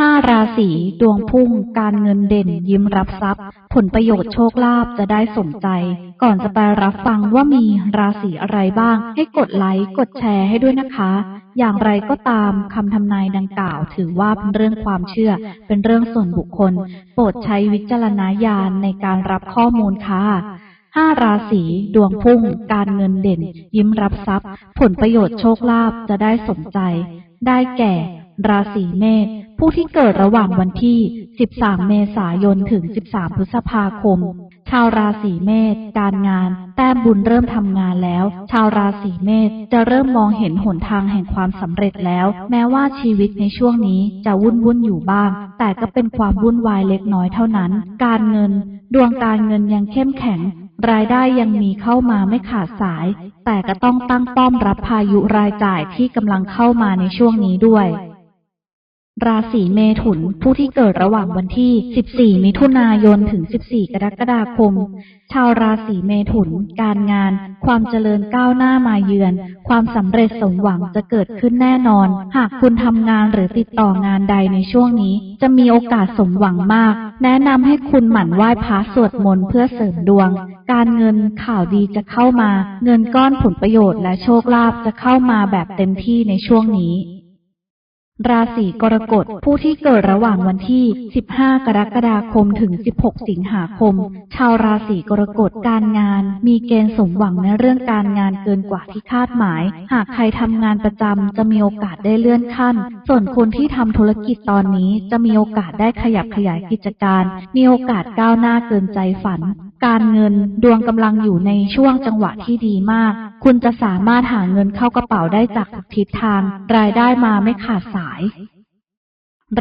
ห้าราศีดวงพุ่ง การเงินเด่น ยิ้มรับทรัพย์ ผลประโยชน์โชคลาภจะได้สมใจ ก่อนจะไปรับฟังว่ามีราศีอะไรบ้าง ให้กดไลค์กดแชร์ให้ด้วยนะคะ อย่างไรก็ตามคำทำนายดังกล่าว ถือว่าเป็นเรื่องความเชื่อ เป็นเรื่องส่วนบุคคล โปรดใช้วิจารณญาณในการรับข้อมูลค่ะห้าราศีดวงพุ่ง การเงินเด่น ยิ้มรับทรัพย์ ผลประโยชน์โชคลาภจะได้สมใจ ได้แก่ ราศีเมษ ผู้ที่เกิดระหว่างวันที่ 13 เมษายน ถึง 13 พฤษภาคม ชาวราศีเมษ การงาน แต้มบุญเริ่มทำงานแล้ว ชาวราศีเมษจะเริ่มมองเห็นหนทางแห่งความสำเร็จแล้ว แม้ว่าชีวิตในช่วงนี้จะวุ่นวุ่นอยู่บ้าง แต่ก็เป็นความวุ่นวายเล็กน้อยเท่านั้น การเงิน ดวงการเงินยังเข้มแข็ง รายได้ยังมีเข้ามาไม่ขาดสาย แต่ก็ต้องตั้งป้อมรับพายุรายจ่ายที่กำลังเข้ามาในช่วงนี้ด้วย ราศีเมถุนผู้ที่เกิดระหว่างวันที่ 14 มิถุนายน ถึง 14 กรกฎาคม ชาวราศีเมถุน การงาน ความเจริญก้าวหน้ามาเยือน ความสำเร็จสมหวังจะเกิดขึ้นแน่นอน หากคุณทำงานหรือติดต่องานใดในช่วงนี้ จะมีโอกาสสมหวังมาก แนะนำให้คุณหมั่นไหว้พระสวดมนต์เพื่อเสริมดวง การเงินข่าวดีจะเข้ามา เงินก้อนผลประโยชน์และโชคลาภจะเข้ามาแบบเต็มที่ในช่วงนี้ ราศีกรกฎผู้ที่เกิดระหว่างวันที่ 15 กรกฎาคมถึง 16 สิงหาคม ชาวราศีกรกฎการงาน มีเกณฑ์สมหวังในเรื่องการงานเกินกว่าที่คาดหมาย หากใครทำงานประจำจะมีโอกาสได้เลื่อนขั้น ส่วนคนที่ทำธุรกิจตอนนี้จะมีโอกาสได้ขยับขยายกิจการ มีโอกาสก้าวหน้าเกินใจฝัน การเงินดวงกำลังอยู่ในช่วงจังหวะที่ดีมาก คุณจะสามารถหาเงินเข้ากระเป๋าได้จากทุกทิศทาง รายได้มาไม่ขาดสาย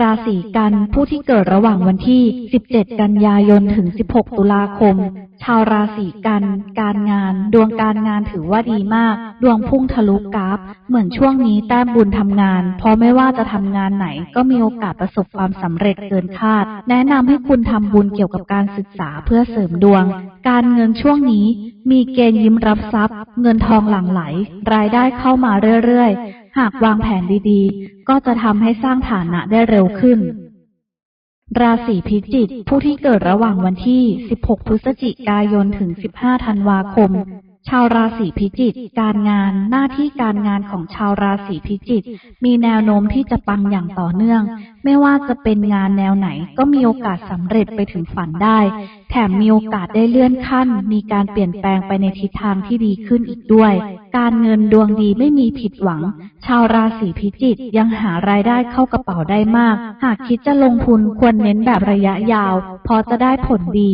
ราศีกันผู้ที่เกิดระหว่างวันที่ 17 กันยายน ถึง 16 ตุลาคม ชาวราศีกัน การงาน ดวงการงานถือว่าดีมาก ดวงพุ่งทะลุกราฟ เหมือนช่วงนี้แต้มบุญทำงาน เพราะไม่ว่าจะทำงานไหน ก็มีโอกาสประสบความสำเร็จเกินคาด แนะนำให้คุณทำบุญเกี่ยวกับการศึกษาเพื่อเสริมดวง การเงินช่วงนี้ มีเกณฑ์ยิ้มรับทรัพย์ เงินทองหลั่งไหล รายได้เข้ามาเรื่อยๆ หากวางแผนดีๆ ก็จะทำให้สร้างฐานะได้เร็วขึ้น ราศีพิจิกผู้ที่เกิดระหว่างวันที่ 16 พฤศจิกายน ถึง 15 ธันวาคม ชาวราศีพิจิก การงานหน้าที่การงานของชาวราศีพิจิก มีแนวโน้มที่จะปังอย่างต่อเนื่อง ไม่ว่าจะเป็นงานแนวไหนก็มีโอกาสสำเร็จไปถึงฝันได้ แถมมีโอกาสได้เลื่อนขั้น มีการเปลี่ยนแปลงไปในทิศทางที่ดีขึ้นอีกด้วย การเงินดวงดีไม่มีผิดหวัง ชาวราศีพิจิกยังหารายได้เข้ากระเป๋าได้มาก หากคิดจะลงทุนควรเน้นแบบระยะยาว พอจะได้ผลดี